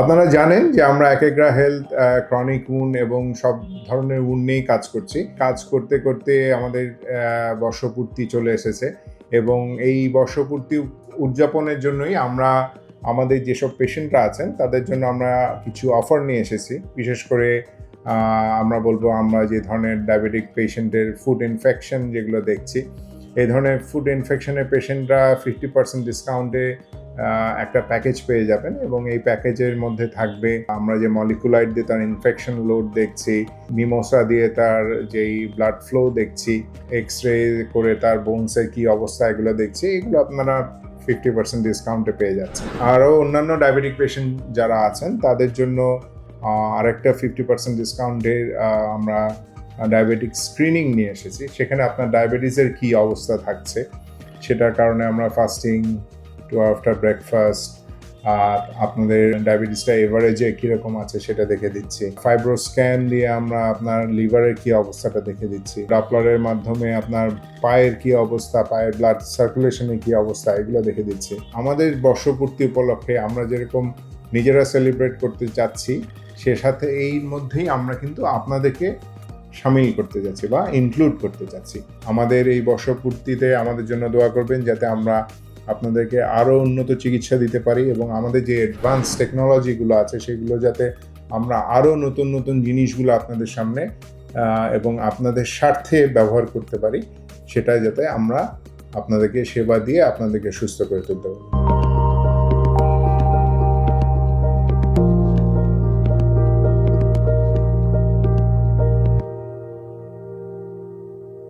আপনারা জানেন যে আমরা একেগ্রা হেলথ ক্রনিক উন এবং সব ধরনের উন নিয়েই কাজ করছি। কাজ করতে করতে আমাদের বর্ষপূর্তি চলে এসেছে এবং এই বর্ষপূর্তি উদযাপনের জন্যই আমরা আমাদের যেসব পেশেন্টরা আছেন, তাদের জন্য আমরা কিছু অফার নিয়ে এসেছি। বিশেষ করে আমরা বলব আমরা যে ধরনের ডায়াবেটিক পেশেন্টের ফুড ইনফেকশন যেগুলো দেখছি এই ধরনের ফুড ইনফেকশনের পেশেন্টরা ফিফটি পার্সেন্ট ডিসকাউন্টে একটা প্যাকেজ পেয়ে যাবেন এবং এই প্যাকেজের মধ্যে থাকবে আমরা যে মলিকুলাইট দিয়ে তার ইনফেকশন লোড দেখছি মিমোসা দিয়ে তার যেই ব্লাড ফ্লো দেখছি এক্স রে করে তার বোনসের কি অবস্থা এগুলো দেখছি, এগুলো আপনারা ফিফটি পার্সেন্ট ডিসকাউন্টে পেয়ে যাচ্ছেন। আরও অন্যান্য ডায়াবেটিক পেশেন্ট যারা আছেন, তাদের জন্য আরেকটা ফিফটি পার্সেন্ট ডিসকাউন্টের আমরা ডায়াবেটিক স্ক্রিনিং নিয়ে এসেছি। সেখানে আপনার ডায়াবেটিসের কি অবস্থা থাকছে, সেটার কারণে আমরা ফাস্টিং টু আফটার ব্রেকফাস্ট আর আপনাদের ডায়াবেটিসটা এভারেজে কীরকম আছে সেটা দেখে দিচ্ছি। ফাইব্রো স্ক্যান দিয়ে আমরা আপনার লিভারের কি অবস্থাটা দেখে দিচ্ছি। ডাপলারের মাধ্যমে আপনার পায়ের কি অবস্থা, পায়ের ব্লাড সার্কুলেশনের কি অবস্থা, এগুলো দেখে দিচ্ছি। আমাদের বর্ষপূর্তি উপলক্ষে আমরা যেরকম নিজেরা সেলিব্রেট করতে চাচ্ছি, সে সাথে এই মধ্যেই আমরা কিন্তু আপনাদেরকে সামিল করতে যাচ্ছি বা ইনক্লুড করতে যাচ্ছি। আমাদের এই বর্ষপূর্তিতে আমাদের জন্য দোয়া করবেন যাতে আমরা আপনাদেরকে আরও উন্নত চিকিৎসা দিতে পারি এবং আমাদের যে অ্যাডভান্স টেকনোলজিগুলো আছে সেগুলো যাতে আমরা আরও নতুন নতুন জিনিসগুলো আপনাদের সামনে এবং আপনাদের স্বার্থে ব্যবহার করতে পারি সেটা যাতে আমরা আপনাদেরকে সেবা দিয়ে আপনাদেরকে সুস্থ করে তুলতে পারি।